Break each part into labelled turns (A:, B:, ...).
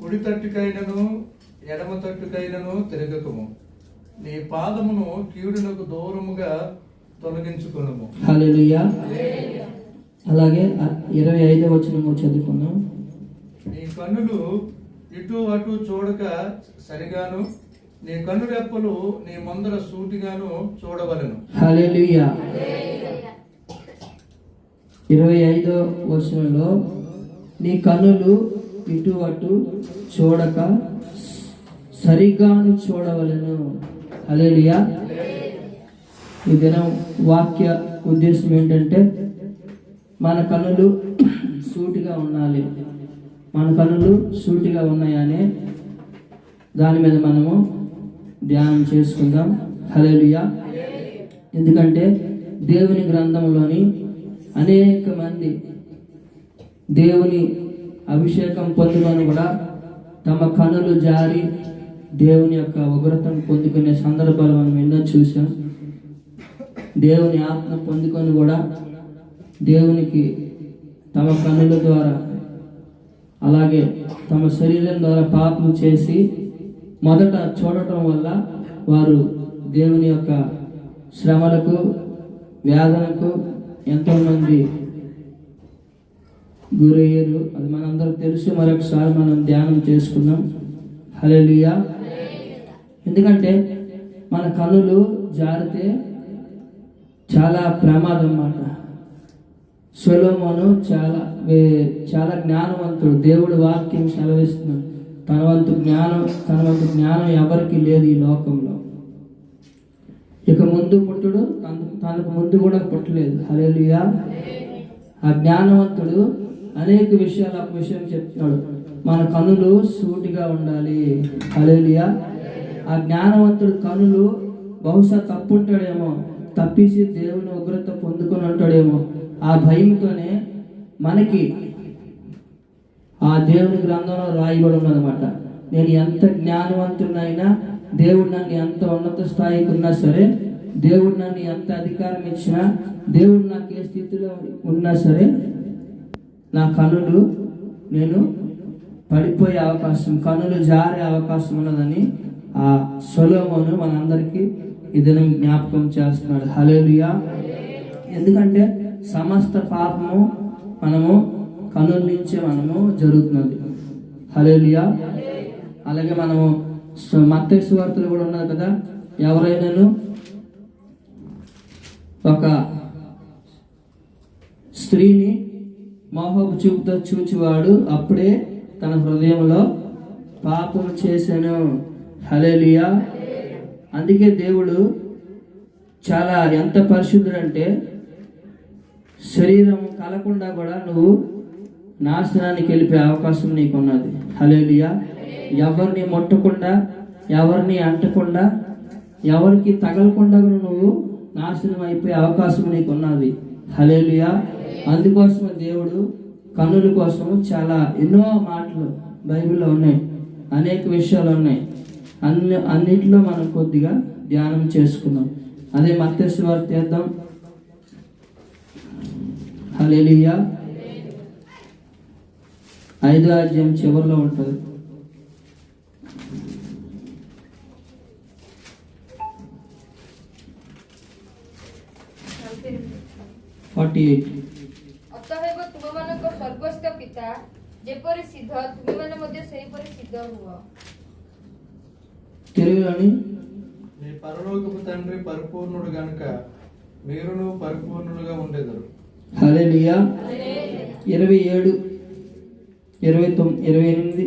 A: కుడి తట్టుకైనను ఎడమ తట్టుకైనను తిరగకము. నీ పాదమును కీడునకు దూరముగా తొలగించుకునము.
B: హల్లెలూయా. అలాగే ఇరవై ఐదవ వచనం చదువుకున్నాం
A: నీ కన్నులు ఇటు అటు చూడక సరిగాను నీ కన్ను రెప్పలు నీ ముందర సూటిగాను చూడవలెను.
B: హల్లెలూయా. ఇరవై ఐదో వచనంలో నీ కన్నులు ఇటు అటు చూడక సరిగాను చూడవలను. హల్లెలూయా. ఈ దినం వాక్య ఉద్దేశం ఏంటంటే మన కనులు సూటిగా ఉండాలి. మన కనులు సూటిగా ఉన్నాయనే దాని మీద మనము ధ్యానం చేసుకుందాం. హలేలుయా ఎందుకంటే దేవుని గ్రంథంలోని అనేక మంది దేవుని అభిషేకం పొందుకొని కూడా తమ కనులు జారి దేవుని యొక్క ఉగ్రతను పొందుకునే సందర్భాలు మనం ఎన్నో చూసాం దేవుని ఆత్మ పొందుకొని కూడా దేవునికి తమ కనుల ద్వారా అలాగే తమ శరీరం ద్వారా పాపం చేసి మొదట చూడటం వల్ల వారు దేవుని యొక్క శ్రమలకు వేదనకు ఎంతోమంది గురయ్యారు. అది మనందరూ తెలుసు. మరొకసారి మనం ధ్యానం చేసుకుందాం. హల్లెలూయా. ఎందుకంటే మన కళ్ళు జారితే చాలా ప్రమాదం అన్నమాట సొలోమోను చాలా వే- చాలా జ్ఞానవంతుడు. దేవుడు వాక్యం సెలవిస్తున్నాడు. తన వంతు జ్ఞానం తన వంతు జ్ఞానం ఎవరికి లేదు ఈ లోకంలో. ఇక ముందు పుట్టుడు తన- తనకు ముందు కూడా పుట్టలేదు. హలేలుయా ఆ జ్ఞానవంతుడు అనేక విషయాలు ఒక విషయం చెప్తాడు మన కనులు సూటిగా ఉండాలి. అలేలియా ఆ జ్ఞానవంతుడు కనులు బహుశా తప్పుంటాడేమో తప్పిసి దేవుని ఉగ్రత పొందుకొని ఉంటాడేమో ఆ భయంతోనే మనకి ఆ దేవుని గ్రంథంలో రాయబడి ఉన్నదన్నమాట. నేను ఎంత జ్ఞానవంతునైనా దేవుడు నన్ను ఎంత ఉన్నత స్థాయికి ఉన్నా సరే దేవుడు నన్ను ఎంత అధికారం ఇచ్చినా దేవుడు నాకు ఏ స్థితిలో ఉన్నా సరే నా కనులు నేను పడిపోయే అవకాశం కనులు జారే అవకాశం ఉన్నదని ఆ సొలోమోను మనందరికీ ఇదని జ్ఞాపకం చేస్తున్నాడు. హలేలుయా ఎందుకంటే సమస్త పాపము మనము కనుల నుంచే మనము జరుగుతున్నది. హలేలుయా అలాగే మనము మత్తయి వార్తలు కూడా ఉన్నది కదా. ఎవరైనాను ఒక స్త్రీని మోహపు చూపుతో చూచివాడు అప్పుడే తన హృదయంలో పాపం చేశాను. హలేలియా అందుకే దేవుడు చాలా ఎంత పరిశుద్ధుడంటే శరీరం కలకుండా కూడా నువ్వు నాశనానికి వెళ్ళిపోయే అవకాశం నీకున్నది. హలేలియా ఎవరిని ముట్టకుండా ఎవరిని అంటకుండా ఎవరికి తగలకుండా కూడా నువ్వు నాశనం అయిపోయే అవకాశం నీకు ఉన్నది హలేలియా అందుకోసమే దేవుడు కన్నుల కోసము చాలా ఎన్నో మాటలు బైబిల్లో ఉన్నాయి. అనేక విషయాలు ఉన్నాయి. అన్ని అన్నింటిలో మనం కొద్దిగా ధ్యానం చేసుకుందాం. అదే మత్స్సు వారు తీద్దాం. హలేలియా ఐదు రాజ్యం చివరిలో ఉంటుంది.
C: Forty eight. ସ୍ୱର୍ଗସ୍ଥ ପିତା ଯେପରି ସିଦ୍ଧ ତୁମେମାନେ ମଧ୍ୟ ସେହିପରି ସିଦ୍ଧ ହୁଅ
B: తెలుగులోని
A: నీ పరలోకపు తండ్రి పరిపూర్ణుడు గనుక మీరును పరిపూర్ణులుగా ఉండేదరు
B: హలేలియా ఇరవై ఏడు ఇరవై తొమ్మిది ఇరవై ఎనిమిది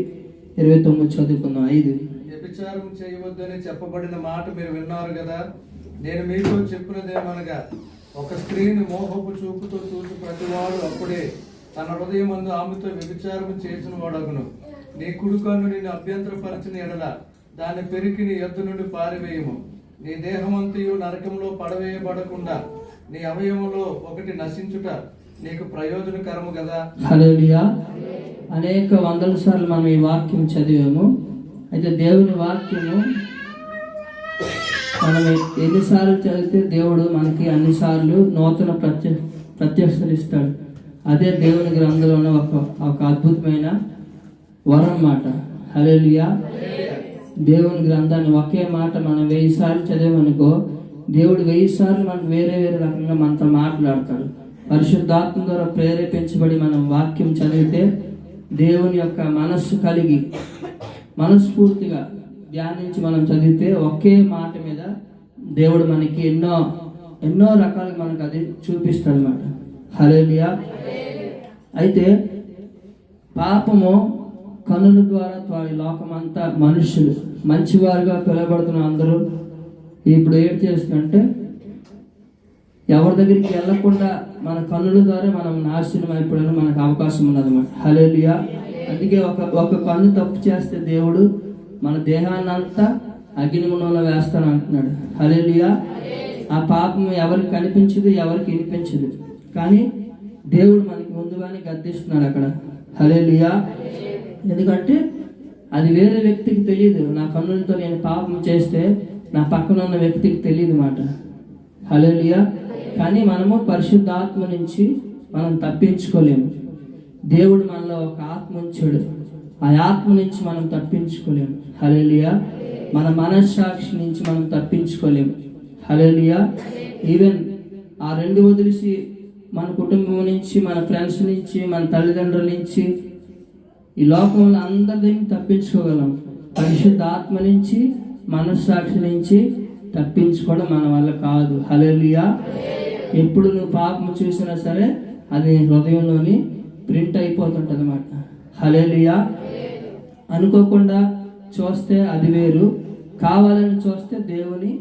B: ఇరవై తొమ్మిది చదువుకుందాం ఐదు
A: వ్యభిచారం చేయవద్దని చెప్పబడిన మాట మీరు విన్నారు కదా నేను మీతో చెప్పినదేమనగా ఒక స్త్రీని మోహపు చూపుతో చూసి ప్రతివాడు అప్పుడే తన హృదయం అందు ఆమెతో వ్యభిచారం చేసిన వాడగును. నీ కుడుకన్ను నిన్ను అభ్యంతరపరిచిన ఎడల దాని పెరికి నీ ఎద్దు నుండి పారివేయము. నీ దేహమంతయు నరకంలో పడవేయబడకుండా నీ అవయములో ఒకటి నశించుట నీకు ప్రయోజనకరము కదా
B: హలేలియా అనేక వందల సార్లు మనం ఈ వాక్యం చదివాము. అయితే దేవుని వాక్యము మనం ఎన్నిసార్లు చదివితే దేవుడు మనకి అన్నిసార్లు నూతన ప్రత్య ప్రత్యక్షరిస్తాడు అదే దేవుని గ్రంథంలో ఉన్న ఒక ఒక అద్భుతమైన వరం మాట. హల్లెలూయా. దేవుని గ్రంథాన్ని ఒకే మాట మనం వెయ్యి సార్లు చదివామనుకో దేవుడు వెయ్యి సార్లు మనకు వేరే వేరే రకంగా మనతో మాట్లాడతాడు. పరిశుద్ధాత్మ ద్వారా ప్రేరేపించబడి మనం వాక్యం చదివితే దేవుని యొక్క మనస్సు కలిగి మనస్ఫూర్తిగా ధ్యానించి మనం చదివితే ఒకే మాట మీద దేవుడు మనకి ఎన్నో ఎన్నో రకాలుగా మనకు అది చూపిస్తాడు అనమాట హలేలియా అయితే పాపము కనుల ద్వారా వారి లోకమంతా మనుషులు మంచివారుగా పిలవబడుతున్న అందరూ ఇప్పుడు ఏం చేస్తుందంటే ఎవరి దగ్గరికి వెళ్ళకుండా మన కన్నుల ద్వారా మనం నాశనం అయిపోవడానికి మనకు అవకాశం ఉన్నదన్నమాట. హలేలియా అందుకే ఒక ఒక కన్ను తప్పు చేస్తే దేవుడు మన దేహాన్ని అంతా అగ్నిగుణంలో వేస్తాను అంటున్నాడు హలేలియా ఆ పాపం ఎవరికి కనిపించదు ఎవరికి వినిపించదు. కానీ దేవుడు మనకి ముందుగానే గద్దిస్తున్నాడు అక్కడ. హలేలియా ఎందుకంటే అది వేరే వ్యక్తికి తెలియదు. నా కన్నులతో నేను పాపం చేస్తే నా పక్కన ఉన్న వ్యక్తికి తెలియదు మాట. హలేలియా కానీ మనము పరిశుద్ధాత్మ నుంచి మనం తప్పించుకోలేము. దేవుడు మనలో ఒక ఆత్మ ఉంచాడు. ఆ ఆత్మ నుంచి మనం తప్పించుకోలేము. హలేలియా మన మనస్సాక్షి నుంచి మనం తప్పించుకోలేము. హలేలియా ఈవెన్ ఆ రెండు వదిలిసి మన కుటుంబం నుంచి మన ఫ్రెండ్స్ నుంచి మన తల్లిదండ్రుల నుంచి ఈ లోకంలో అందరినీ తప్పించుకోగలం. పరిశుద్ధ ఆత్మ నుంచి మనస్సాక్షి నుంచి తప్పించుకోవడం మన వల్ల కాదు. హలేలియా ఎప్పుడు నువ్వు పాపం చూసినా సరే అది హృదయంలోని ప్రింట్ అయిపోతుంటుంది అనమాట హలేలియా అనుకోకుండా చూస్తే అది వేరు. కావాలని చూస్తే దేవుని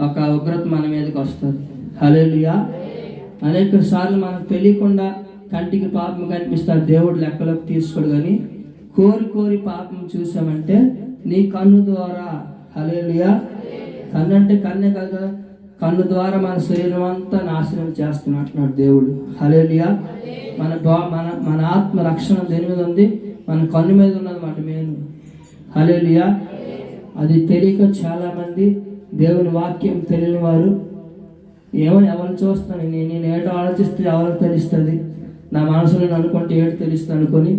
B: ఒక ఉగ్రత మన మీదకి వస్తుంది. హలేలియా అనేక సార్లు మనకు తెలియకుండా కంటికి పాపం కనిపిస్తారు. దేవుడు లెక్కలోకి తీసుకోడు కానీ కోరి కోరి పాపం చూసామంటే నీ కన్ను ద్వారా హలేలియా కన్ను అంటే కన్నే కదా కన్ను ద్వారా మన శరీరం అంతా నాశనం చేస్తున్నట్టున్నాడు దేవుడు. హలేలియా మన బా- మన మన ఆత్మ రక్షణ దేని మీద ఉంది? మన కన్ను మీద ఉన్నది మాట మెయిన్. హలేలియా అది తెలియక చాలామంది దేవుని వాక్యం తెలియని వారు ఏమో ఎవరు చూస్తాను నేను నేను ఏటో ఆలోచిస్తే ఎవరికి తెలుస్తుంది? నా మనసులో నేను అనుకుంటే ఏడు తెలుస్తుంది అనుకొని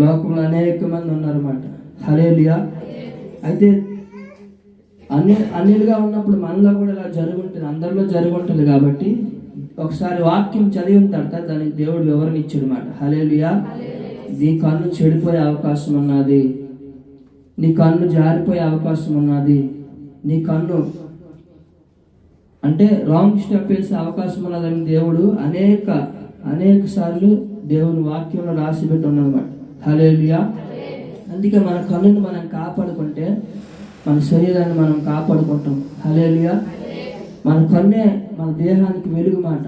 B: లోకంలో అనేక మంది ఉన్నారన్నమాట. హలేలియా అయితే అన్ని అన్నిలుగా ఉన్నప్పుడు మనలో కూడా ఇలా జరుగుంటుంది. అందరిలో జరుగుంటుంది కాబట్టి ఒకసారి వాక్యం చదివిన తర్వాత దానికి దేవుడు వివరణ ఇచ్చాడు హలేలియా నీ కన్ను చెడిపోయే అవకాశం ఉన్నది. నీ కన్ను జారిపోయే అవకాశం ఉన్నది. నీ కన్ను అంటే రాంగ్ స్టెప్ వేసే అవకాశం ఉన్నదని దేవుడు అనేక అనేక సార్లు దేవుని వాక్యంలో రాసి పెట్టి ఉన్నదన్నమాట హలేలియా అందుకే మన కన్నుని మనం కాపాడుకుంటే మన శరీరాన్ని మనం కాపాడుకుంటాం. హలేలియా మన కన్నే మన దేహానికి వెలుగు మాట.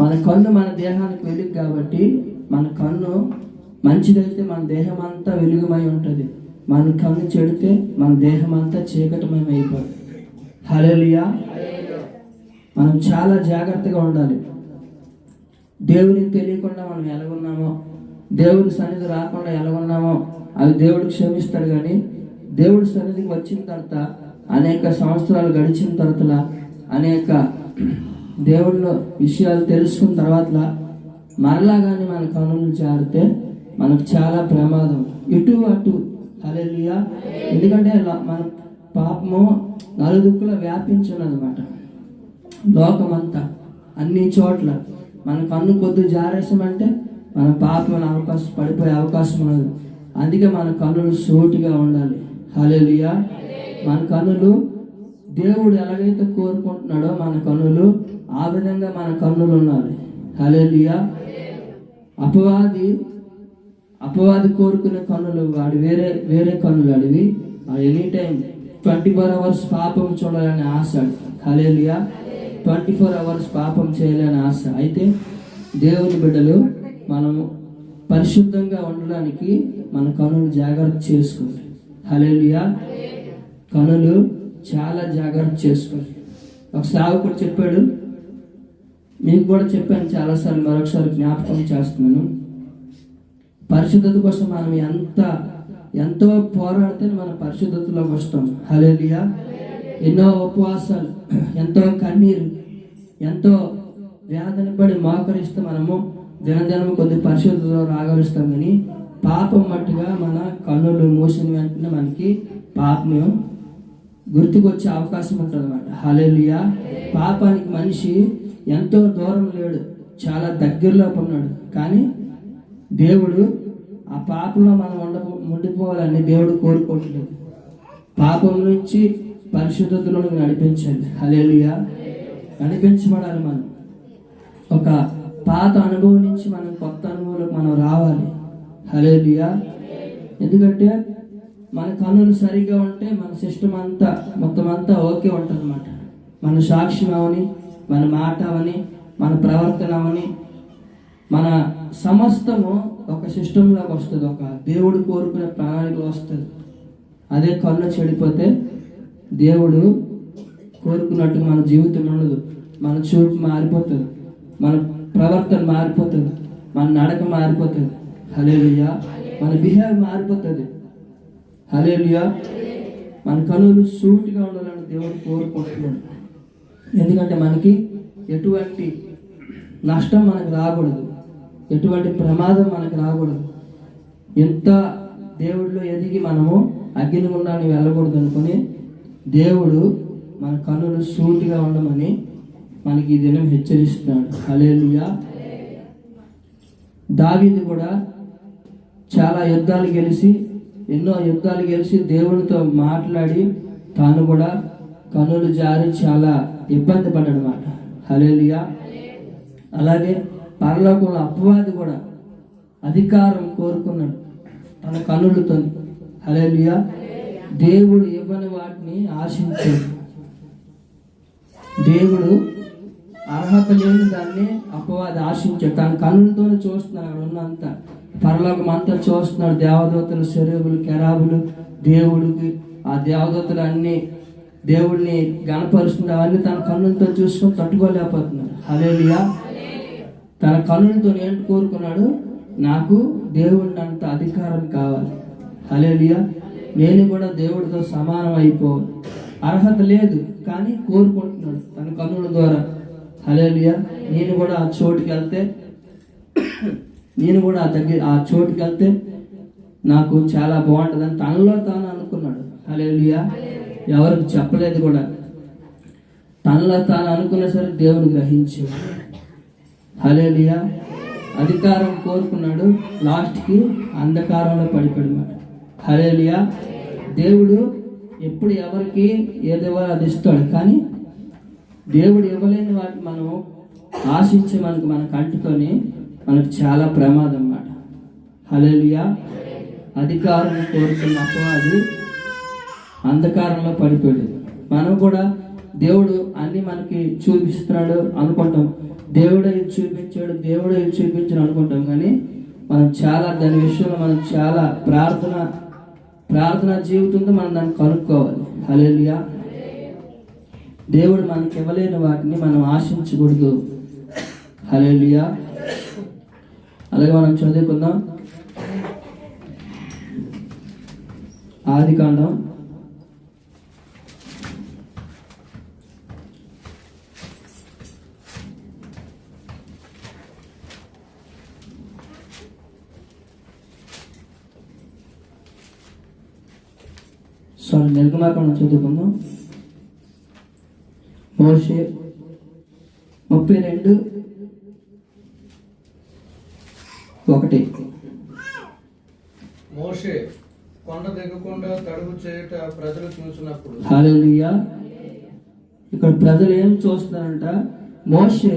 B: మన కన్ను మన దేహానికి వెలుగు కాబట్టి మన కన్ను మంచిదైతే మన దేహం అంతా వెలుగుమై ఉంటుంది. మన కన్ను చెడితే మన దేహం అంతా చీకటమయం అయిపోతుంది హలేలియా మనం చాలా జాగ్రత్తగా ఉండాలి. దేవునికి తెలియకుండా మనం ఎలాగున్నామో దేవుని సన్నిధి రాకుండా ఎలాగున్నామో అవి దేవుడు క్షమిస్తాడు కానీ దేవుడి సన్నిధికి వచ్చిన తర్వాత అనేక సంవత్సరాలు గడిచిన తర్వాత అనేక దేవుడిలో విషయాలు తెలుసుకున్న తర్వాత మరలా కానీ మన కనులు జారితే మనకు చాలా ప్రమాదం. ఇటు అటు హలెలియా ఎందుకంటే మన పాపము నలుదిక్కుల వ్యాపించున్నదన్నమాట లోకమంతా అన్ని చోట్ల మన కన్ను కొద్ది జారేసామంటే మన పాపం అవకాశం పడిపోయే అవకాశం ఉన్నది. అందుకే మన కన్నులు సూటిగా ఉండాలి. హల్లెలూయా. మన కన్నులు దేవుడు ఎలాగైతే కోరుకుంటున్నాడో మన కన్నులు ఆ విధంగా మన కన్నులు ఉండాలి. హల్లెలూయా. అపవాది అపవాది కోరుకునే కన్నులు వాడు వేరే వేరే కన్నులు అడివి any time twenty four hours పాపం చూడాలని ఆశ. హలేలియా ట్వంటీ ఫోర్ అవర్స్ పాపం చేయాలని ఆశ. అయితే దేవుని బిడ్డలు మనము పరిశుద్ధంగా ఉండడానికి మన కనులు జాగ్రత్త చేసుకోండి. హలేలియా కనులు చాలా జాగ్రత్త చేసుకోండి. ఒక సేవకుడు చెప్పాడు. మీకు కూడా చెప్పాను చాలాసార్లు మరొకసారి జ్ఞాపకం చేస్తున్నాను. పరిశుద్ధత కోసం మనం ఎంత ఎంతో పోరాడితే మనం పరిశుద్ధతలోకి వస్తాం. హలేలియా ఎన్నో ఉపవాసాలు ఎంతో కన్నీరు ఎంతో వేదన పడి మోకరిస్తే మనము దినదినం కొద్ది పరిశుద్ధతలో రాగలుస్తాం కానీ పాపం మట్టుగా మన కన్నులు మూసిన వెంటనే మనకి పాపం గుర్తుకొచ్చే అవకాశం ఉంటుంది అనమాట హలేలియా పాపానికి మనిషి ఎంతో దూరం లేడు చాలా దగ్గరలో ఉన్నాడు. కానీ దేవుడు ఆ పాపంలో మనం ఉండ ఉండిపోవాలని దేవుడు కోరుకోవట్లేదు పాపం నుంచి పరిశుద్ధతలో నడిపించండి. హలేలుయా నడిపించబడాలి మనం. ఒక పాత అనుభవం నుంచి మనం కొత్త అనుభవంలోకి మనం రావాలి. హలేలుయా ఎందుకంటే మన కన్నులు సరిగ్గా ఉంటే మన సిస్టమ్ అంతా మొత్తం అంతా ఓకే ఉంటుంది అనమాట మన సాక్ష్యం అవని మన మాట అవని మన ప్రవర్తన అవని మన సమస్తము ఒక సిస్టంలోకి వస్తుంది ఒక దేవుడు కోరుకునే ప్రణాళికలో వస్తుంది. అదే కళ్ళు చెడిపోతే దేవుడు కోరుకున్నట్టు మన జీవితం ఉండదు. మన చూపు మారిపోతుంది. మన ప్రవర్తన మారిపోతుంది. మన నడక మారిపోతుంది. హలేలుయా మన బిహేవ్ మారిపోతుంది. హలేలుయా మన కనులు సూటిగా ఉండాలని దేవుడు కోరుకుంటున్నాడు. ఎందుకంటే మనకి ఎటువంటి నష్టం మనకు రాకూడదు. ఎటువంటి ప్రమాదం మనకు రాకూడదు. ఎంత దేవుడిలో ఎదిగి మనము అగ్నిగుండాన్ని వెళ్ళకూడదు అనుకుని దేవుడు మన కన్నులు సూటిగా ఉండమని మనకి ఈ దినం హెచ్చరిస్తున్నాడు. అలేలుయా దావీదు కూడా చాలా యుద్ధాలు గెలిచి ఎన్నో యుద్ధాలు గెలిచి దేవునితో మాట్లాడి తాను కూడా కనులు జారి చాలా ఇబ్బంది పడ్డాడనమాట హలేలుయా అలాగే పరలోకంలో అపవాది కూడా అధికారం కోరుకున్నాడు తన కనులతో హలేలుయా దేవుడు ఇవ్వని వాటిని ఆశించాడు. దేవుడు అర్హత లేని దాన్ని అపవాది ఆశించాడు. తన కన్నులతోనే చూస్తున్నాడు అక్కడ ఉన్నంత. పరలోకం అంతా చూస్తున్నాడు. దేవదూతలు శరీరులు కెరాబులు దేవుడికి ఆ దేవదూతలు అన్ని దేవుడిని గణపరుస్తున్నాడు అవన్నీ తన కన్నులతో చూసుకొని తట్టుకోలేకపోతున్నాడు. హలేలియా తన కనులతో ఏంటి కోరుకున్నాడు నాకు దేవుడినంత అంత అధికారం కావాలి. హలేలియా నేను కూడా దేవుడితో సమానం అయిపోవాలి. అర్హత లేదు కానీ కోరుకుంటున్నాడు తన కనుల ద్వారా. హలేలియా నేను కూడా ఆ చోటుకి వెళ్తే నేను కూడా ఆ దగ్గర ఆ చోటుకి వెళ్తే నాకు చాలా బాగుంటుందని తనలో తాను అనుకున్నాడు. హలేలియా ఎవరికి చెప్పలేదు కూడా. తనలో తాను అనుకున్న సరే దేవుని గ్రహించాడు. హలేలియా అధికారం కోరుకున్నాడు. లాస్ట్కి అంధకారంలో పడిపోయాడు హలేలియా దేవుడు ఎప్పుడు ఎవరికి ఏదేవారో అది ఇస్తాడు కానీ దేవుడు ఇవ్వలేని వాటి మనం ఆశించి మనకు మన కంటితోని మనకు చాలా ప్రమాదం అన్నమాట. హలేలియా అధికారం కోరుకున్నప్పుడు అది అంధకారంలో పడిపోయాడు. మనం కూడా దేవుడు అన్ని మనకి చూపిస్తున్నాడు అనుకుంటాం. దేవుడు ఇది చూపించాడు దేవుడు ఇది చూపించాడు అనుకుంటాం. కానీ మనం చాలా దాని విషయంలో మనం చాలా ప్రార్థన ప్రార్థన జీవితంతో మనం దాన్ని కనుక్కోవాలి. హలేలుగా దేవుడు మనకి ఇవ్వలేని వాటిని మనం ఆశించకూడదు. హలేలియా అలాగే మనం చదువుకుందాం. ఆది కాండం. సారీ నిర్గమాకాండం చదువుకుందాం. మోషే ముప్పై రెండు ఒకటి.
A: మోషే కొండ దిగకుండా తడుగు చేయుట ప్రజలు చూసినప్పుడు.
B: హాలేలుయా ఇక్కడ ప్రజలు ఏం చూస్తున్నారంట? మోషే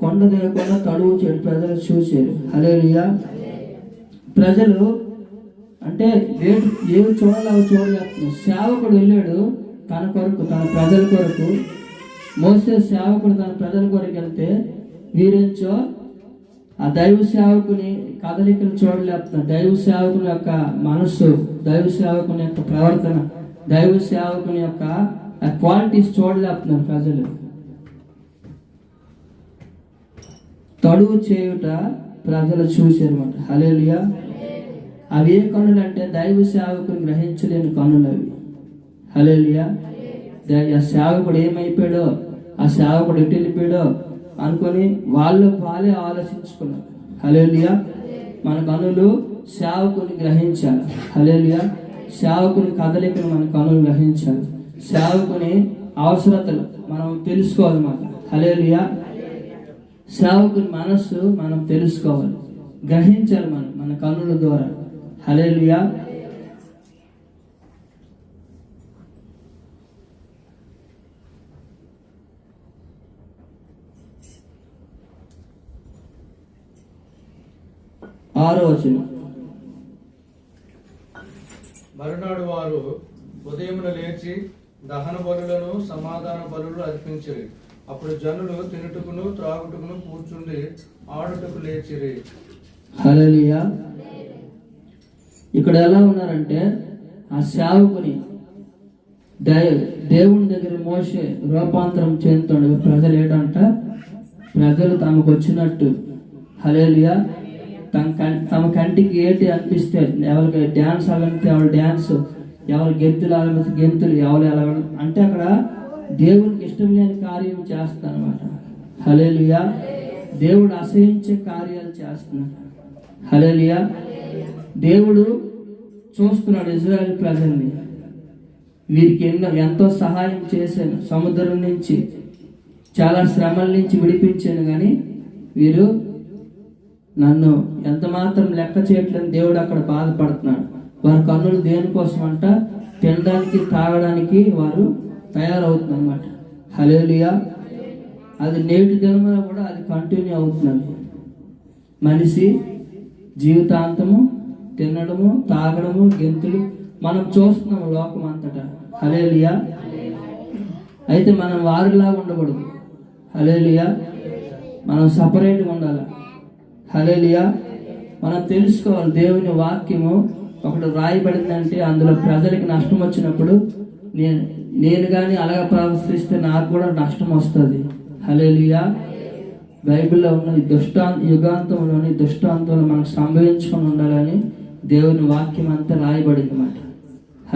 B: కొండ దిగకుండా తడువు చేయడు ప్రజలు చూసారు హలేలుయా ప్రజలు అంటే ఏం ఏమి చూడాలి అవి చూడలేకపోతున్నారు సేవకుడు వెళ్ళాడు తన కొరకు తన ప్రజల కొరకు. మోసే సేవకుడు తన ప్రజల కొరకు వెళ్తే వీరేంచో ఆ దైవ సేవకుని కదలికలు చూడలేపుతున్నారు దైవ సేవకుని యొక్క మనస్సు దైవ సేవకుని యొక్క ప్రవర్తన దైవ సేవకుని యొక్క క్వాలిటీస్ చూడలేపుతున్నారు ప్రజలు. తడువు చేయుట ప్రజలు చూసారు అనమాట హలేలియా అవి ఏ కనులు అంటే దైవ సేవకుని గ్రహించలేని కనులు అవి హలేలియా ఆ సేవకుడు ఏమైపోయాడో ఆ సేవకుడు ఎటు వెళ్ళిపోయాడో అనుకొని వాళ్ళు వాళ్ళే ఆలోచించుకున్నారు. హలేలియా మన కనులు సేవకుని గ్రహించాలి. హలేలియా సేవకుని కదలికను మన కనులు గ్రహించాలి. సేవకుని అవసరతలు మనం తెలుసుకోవాలన్నమాట హలేలియా సేవకుని మనస్సు మనం తెలుసుకోవాలి. గ్రహించాలి మనం మన కనుల ద్వారా. హలేలుయా ఆరో వచనం.
A: మరునాడు వారు ఉదయమున లేచి దహన బలులను సమాధాన బలులు అర్పించిరి. అప్పుడు జనులు తినుటకును త్రాగుటకును కూర్చుండి ఆడుటకు లేచిరి.
B: హల్లెలూయా. ఇక్కడ ఎలా ఉన్నారంటే ఆ సేవకుని దేవుని దగ్గర మోసే రూపాంతరం చెందుతుండగా ప్రజలు ఏంటంట? ప్రజలు తమకు వచ్చినట్టు. హలేలియా తమ తమ కంటికి ఏంటి అనిపిస్తే ఎవరికి డ్యాన్స్ అలంటే ఎవరు డ్యాన్స్ ఎవరు గెంతులు అలమితే గెంతులు ఎవరు ఎలా అంటే అక్కడ దేవునికి ఇష్టం లేని కార్యం చేస్తానమాట హలేలియా దేవుడు అసహించే కార్యాలు చేస్తున్నాడు. హలేలియా దేవుడు చూస్తున్నాడు ఇజ్రాయెల్ ప్రజల్ని. వీరికి ఎన్నో ఎంతో సహాయం చేశాను. సముద్రం నుంచి చాలా శ్రమల నుంచి విడిపించాను కానీ వీరు నన్ను ఎంత మాత్రం లెక్క చేయట్లేదు దేవుడు అక్కడ బాధపడుతున్నాడు. వారి కన్నులు దేనికోసం అంట? తినడానికి తాగడానికి వారు తయారవుతుందన్నమాట అనమాట హలేలియా అది నేటి దినమున కూడా అది కంటిన్యూ అవుతున్నది. మనిషి జీవితాంతము తినడము తాగడము గెంతులు మనం చూస్తున్నాము లోకం అంతటా హలేలియా అయితే మనం వారిలాగా ఉండకూడదు. హలేలియా మనం సపరేట్గా ఉండాలి? హలేలియా మనం తెలుసుకోవాలి దేవుని వాక్యము ఒకటి రాయబడిందంటే అందులో ప్రజలకి నష్టం వచ్చినప్పుడు నేను నేను కానీ అలాగ ప్రవర్తిస్తే నాకు కూడా నష్టం వస్తుంది. హలేలియా బైబిల్లో ఉన్న ఈ దుష్టా యుగాంతంలోని దుష్టాంతంలో మనకు సంభవించుకొని ఉండాలని దేవుని వాక్యం అంతా రాయబడింది అన్నమాట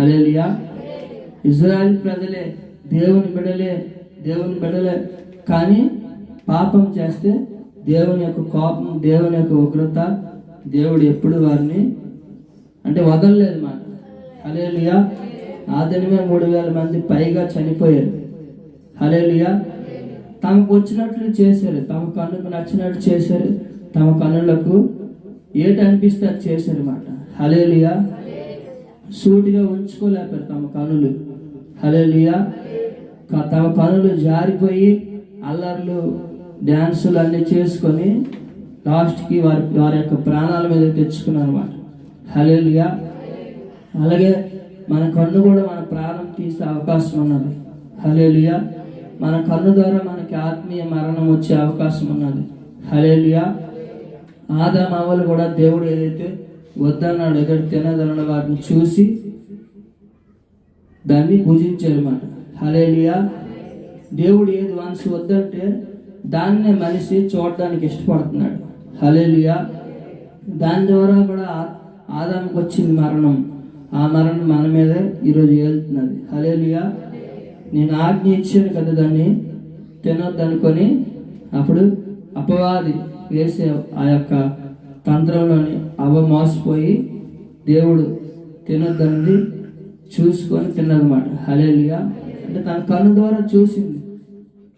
B: హలేలియా ఇజ్రాయల్ ప్రజలే దేవుని బిడలే దేవుని బిడలే. కానీ పాపం చేస్తే దేవుని యొక్క కోపం దేవుని యొక్క ఉగ్రత దేవుడు ఎప్పుడు వారిని అంటే వదలలేదు మాట. హలేలియా ఆ దినమే మూడు వేల మంది పైగా చనిపోయారు. హలేలియా తమకు వచ్చినట్లు చేశారు. తమ కన్నుకు నచ్చినట్టు చేశారు. తమ కన్నులకు ఏటి అనిపిస్తే అది చేశారు మాట. హలేలియా సూటిగా ఉంచుకోలేపారు తమ కనులు హలేలియా తమ కనులు జారిపోయి అల్లర్లు డ్యాన్సులు అన్నీ చేసుకొని లాస్ట్కి వారి వారి యొక్క ప్రాణాల మీద తెచ్చుకున్నారు అనమాట హలేలియా అలాగే మన కన్ను కూడా మన ప్రాణం తీసే అవకాశం ఉన్నది. హలేలియా మన కన్ను ద్వారా మనకి ఆత్మీయ మరణం వచ్చే అవకాశం ఉన్నది. హలేలియా ఆదాం కూడా దేవుడు ఏదైతే వద్దన్నాడు. ఎక్కడ తినదన్నాడు వాటిని చూసి దాన్ని పూజించారన్నమాట హలేలియా దేవుడు ఏది మనసు వద్దంటే దాన్నే మనిషి చూడడానికి ఇష్టపడుతున్నాడు. హలేలియా దాని ద్వారా కూడా ఆ- ఆదాముకు వచ్చింది మరణం. ఆ మరణం మన మీద ఈరోజు వెళ్తున్నది హలేలియా నేను ఆజ్ఞ ఇచ్చాను కదా దాన్ని తినొద్దనుకొని అప్పుడు అపవాది వేసే ఆ యొక్క తంత్రంలోని అవ మోసపోయి దేవుడు తినొద్దన్నది చూసుకొని తిన్నదన్నమాట. హలేలియా అంటే తన కన్ను ద్వారా చూసింది.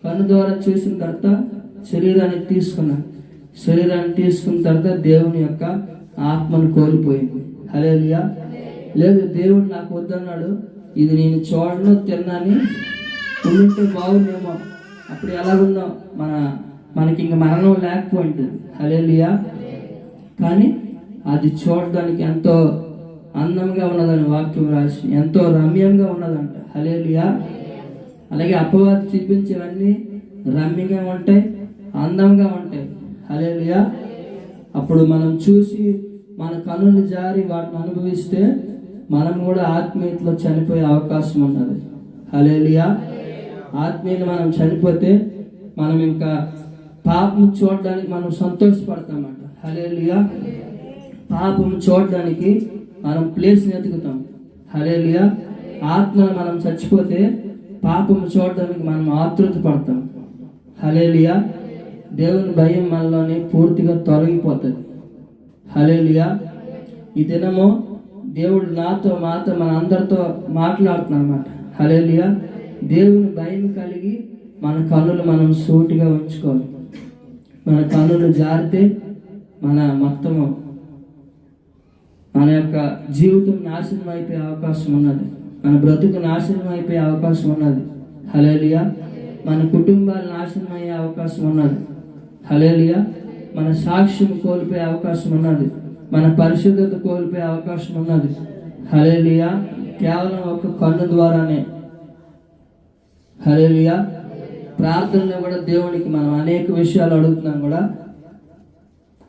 B: కన్ను ద్వారా చూసిన తర్వాత శరీరాన్ని తీసుకున్నా శరీరాన్ని తీసుకున్న తర్వాత దేవుని యొక్క ఆత్మను కోల్పోయింది. హలేలియా లేదు దేవుడు నాకు వద్దన్నాడు. ఇది నేను చూడను తిన్నాని. ఉంటే బాగుందేమో అప్పుడు ఎలాగుందో మన మనకి ఇంక మరణం లేకపోయింది. హలేలియా కానీ అది చూడడానికి ఎంతో అందంగా ఉన్నదని వాక్యం రాసి ఎంతో రమ్యంగా ఉన్నదంట. హలేలియా అలాగే అపవాది చూపించేవన్నీ రమ్యంగా ఉంటాయి అందంగా ఉంటాయి. హలేలియా అప్పుడు మనం చూసి మన కనులు జారి వాటిని అనుభవిస్తే మనం కూడా ఆత్మీయతలో చనిపోయే అవకాశం ఉన్నది. హలేలియా ఆత్మీయులు మనం చనిపోతే మనం ఇంకా పాపం చూడడానికి మనం సంతోషపడతామంట. హలేలియా పాపం చూడడానికి మనం ప్లేస్ని ఎతుకుతాం హలేలియా ఆత్మను మనం చచ్చిపోతే పాపం చూడడానికి మనం ఆతృత పడతాం. హలేలియా దేవుని భయం మనలోనే పూర్తిగా తొలగిపోతుంది. హలేలియా ఈ దినము దేవుడు నాతో మాతో మన అందరితో మాట్లాడుతున్నమాట అనమాట హలేలియా దేవుని భయం కలిగి మన కన్నులు మనం సూటిగా ఉంచుకోవాలి. మన కన్నులు జారితే మన మొత్తము మన యొక్క జీవితం నాశనం అయిపోయే అవకాశం ఉన్నది. మన బ్రతుకు నాశనం అయిపోయే అవకాశం ఉన్నది. హలేలియా మన కుటుంబాలు నాశనం అయ్యే అవకాశం ఉన్నది. హలేలియా మన సాక్ష్యం కోల్పోయే అవకాశం ఉన్నది. మన పరిశుద్ధత కోల్పోయే అవకాశం ఉన్నది. హలేలియా కేవలం ఒక కన్ను ద్వారానే. హలేలియా ప్రార్థనలో కూడా దేవునికి మనం అనేక విషయాలు అడుగుతున్నాం కూడా.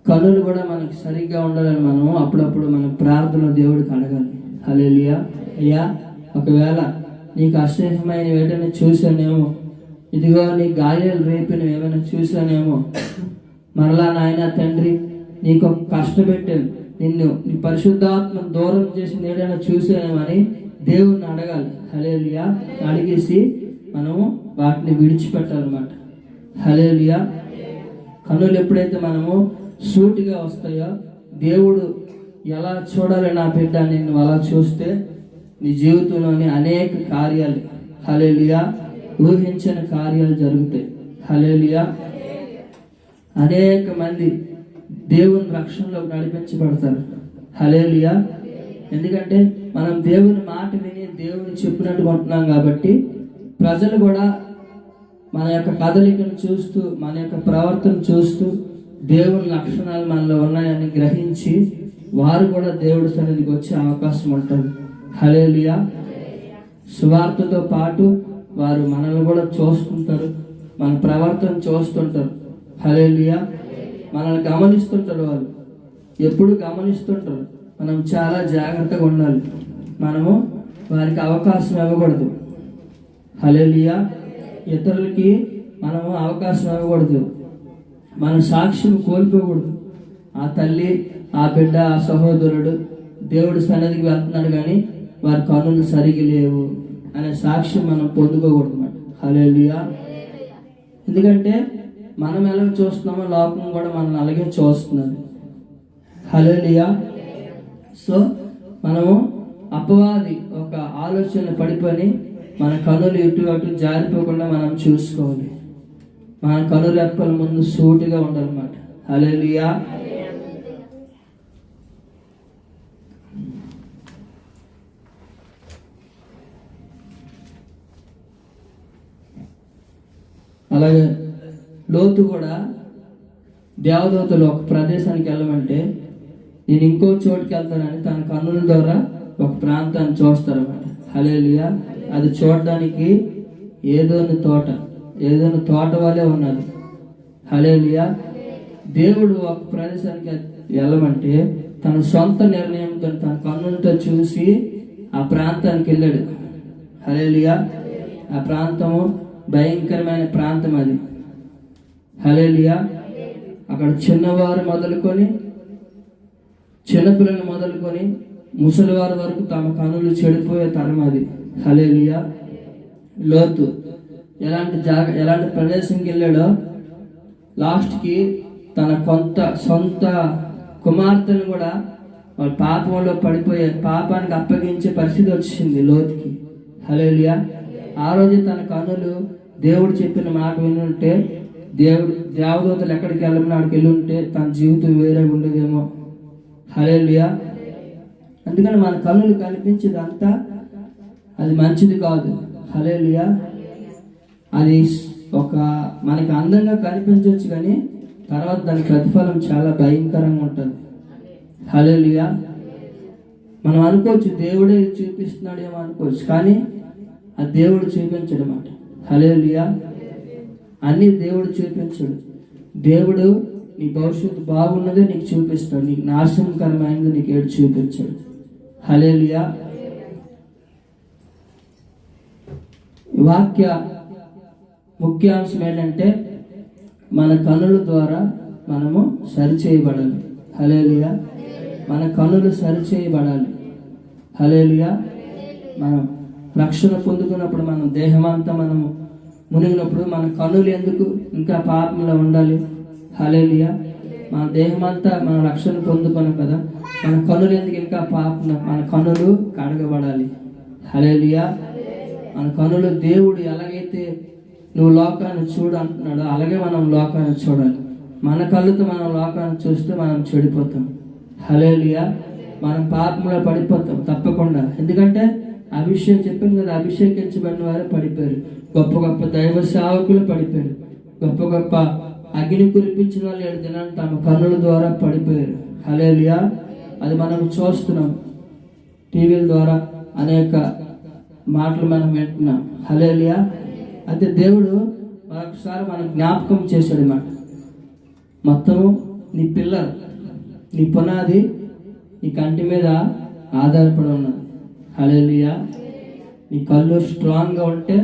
B: కనులు కూడా మనకి సరిగ్గా ఉండాలని మనం అప్పుడప్పుడు మనం ప్రార్థన దేవుడికి అడగాలి. హలేలియా అయ్యా ఒకవేళ నీకు అసహ్యమైన ఏదైనా చూసానేమో ఇదిగో నీ గాయాలు రేపిన ఏమైనా చూసానేమో మరలా నాయన తండ్రి నీకు కష్టపెట్టాను. నిన్ను నీ పరిశుద్ధాత్మ దూరం చేసిన ఏదైనా చూసానేమని దేవుణ్ణి అడగాలి. హలేలియా అడిగేసి మనము వాటిని విడిచిపెట్టాలన్నమాట. హలేలియా కనులు ఎప్పుడైతే మనము సూటిగా వస్తాయో? దేవుడు ఎలా చూడాలి నా బిడ్డ నిన్ను అలా చూస్తే నీ జీవితంలోని అనేక కార్యాలు హలేలియా ఊహించని కార్యాలు జరుగుతాయి. హలేలియా అనేక మంది దేవుని రక్షణలో నడిపించబడతారు. హలేలియా ఎందుకంటే మనం దేవుని మాట విని దేవుని చెప్పినట్టు ఉంటున్నాం కాబట్టి ప్రజలు కూడా మన యొక్క కదలికను చూస్తూ మన యొక్క ప్రవర్తన చూస్తూ దేవుని లక్షణాలు మనలో ఉన్నాయని గ్రహించి వారు కూడా దేవుడి సన్నిధికి వచ్చే అవకాశం ఉంటుంది. హలేలియా సువార్తతో పాటు వారు మనల్ని కూడా చూస్తుంటారు. మన ప్రవర్తన చూస్తుంటారు. హలేలియా మనల్ని గమనిస్తుంటారు వాళ్ళు. ఎప్పుడు గమనిస్తుంటారు. మనం చాలా జాగ్రత్తగా ఉండాలి. మనము వారికి అవకాశం ఇవ్వకూడదు. హలేలియా ఇతరులకి మనము అవకాశం ఇవ్వకూడదు. మన సాక్ష్యం కోల్పోకూడదు. ఆ తల్లి ఆ బిడ్డ ఆ సహోదరుడు దేవుడి సన్నిధికి వెళ్తున్నాడు కానీ వారి కన్నులు సరిగి లేవు అనే సాక్ష్యం మనం పొందుకోకూడదు అన్నమాట హలేలుయా ఎందుకంటే మనం ఎలా చూస్తున్నామో లోకం కూడా మనం అలాగే చూస్తున్నది. హలేలుయా సో మనము అపవాది ఒక ఆలోచన పడిపోయి మన కనులు ఇటు అటు జారిపోకుండా మనం చూసుకోవాలి. మన కనురెప్పల ముందు సూటిగా ఉండాలన్నమాట. అలెలియా అలాగే లోతు కూడా దేవదూతలు ఒక ప్రదేశానికి వెళ్ళమంటే నేను ఇంకో చోటుకి వెళ్తానని తన కన్నుల ద్వారా ఒక ప్రాంతాన్ని చూస్తారన్నమాట. హలేలియా అది చూడడానికి ఏదోని తోట. ఏదైనా తోట వాళ్ళే ఉన్నది హలేలియా దేవుడు ఒక ప్రదేశానికి వెళ్ళమంటే తన సొంత నిర్ణయంతో తన కన్నులతో చూసి ఆ ప్రాంతానికి వెళ్ళాడు. హలేలియా ఆ ప్రాంతము భయంకరమైన ప్రాంతం అది. హలేలియా అక్కడ చిన్నవారు మొదలుకొని చిన్నపిల్లలు మొదలుకొని ముసలివారి వరకు తమ కనులు చెడిపోయే తరం అది. హలేలియా లోతు. ఎలాంటి జాగ ఎలాంటి ప్రదేశంకి వెళ్ళాడో లాస్ట్కి తన కొంత సొంత కుమార్తెను కూడా వాళ్ళ పాపంలో పడిపోయే పాపానికి అప్పగించే పరిస్థితి వచ్చింది లోతుకి. హలేలియా ఆ రోజు తన కనులు దేవుడు చెప్పిన మాట వినుంటే దేవుడు దేవదూతలు ఎక్కడికి వెళ్ళమని ఆడికి వెళ్ళి ఉంటే తన జీవితం వేరే ఉండేదేమో. హలేలియా అందుకని మన కనులు కనిపించేదంతా అది మంచిది కాదు. హలేలియా అది ఒక మనకి అందంగా కనిపించవచ్చు కానీ తర్వాత దాని ప్రతిఫలం చాలా భయంకరంగా ఉంటుంది. హలేలియా మనం అనుకోవచ్చు దేవుడే చూపిస్తున్నాడేమో అనుకోవచ్చు కానీ ఆ దేవుడు చూపించడు అన్నమాట. హలేలియా అన్నీ దేవుడు చూపించడు. దేవుడు నీ భవిష్యత్తు బాగున్నదే నీకు చూపిస్తాడు. నీకు నాశనకరమైనది నీకు ఏడు చూపించాడు. హలేలియా వాక్య ముఖ్య ముఖ్యాంశం ఏంటంటే మన కనుల ద్వారా మనము సరిచేయబడాలి. హలేలియా మన కనులు సరిచేయబడాలి. హలేలియా మనం రక్షణ పొందుకున్నప్పుడు మనం దేహమంతా మనము మునిగినప్పుడు మన కనులు ఎందుకు ఇంకా పాపంలో ఉండాలి? హలేలియా మన దేహమంతా మన రక్షణ పొందుకున్నాం కదా మన కనులు ఎందుకు ఇంకా పాపం మన కనులు కడగబడాలి? హలేలుయా మన కనులు దేవుడు ఎలాగైతే నువ్వు లోకాన్ని చూడు అంటున్నాడు. అలాగే మనం లోకాన్ని చూడాలి. మన కళ్ళుతో మనం లోకాన్ని చూస్తే మనం చెడిపోతాం. హలేలియా మనం పాపంలో పడిపోతాం. తప్పకుండా. ఎందుకంటే అభిషేక్ చెప్పింది కదా అభిషేకించబడిన వారు పడిపోయారు. గొప్ప గొప్ప దైవ సేవకులు పడిపోయారు. గొప్ప గొప్ప అగ్ని కురిపించిన వాళ్ళు ఏడు దినాలు తమ కన్నుల ద్వారా పడిపోయారు. హలేలియా అది మనం చూస్తున్నాం. టీవీల ద్వారా అనేక మాటలు మనం వింటున్నాం. హలేలియా అయితే దేవుడు మరొకసారి మనం జ్ఞాపకం చేశాడు మాట మొత్తము నీ పిల్ల నీ పునాది నీ కంటి మీద ఆధారపడి ఉన్నది. హలేలియా నీ కళ్ళు స్ట్రాంగ్గా ఉంటే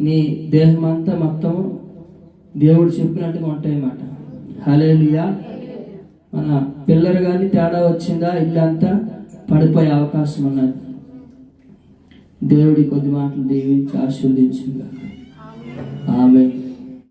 B: నీ దేహం అంతా మొత్తము దేవుడు చెప్పినట్టుగా ఉంటాయి అన్నమాట హలేలియా మన పిల్లలు కానీ తేడా వచ్చిందా ఇల్లంతా పడిపోయే అవకాశం ఉన్నది. దేవుడి కొద్ది మాటలు దీవించి ఆశీర్వదించిందా Amen.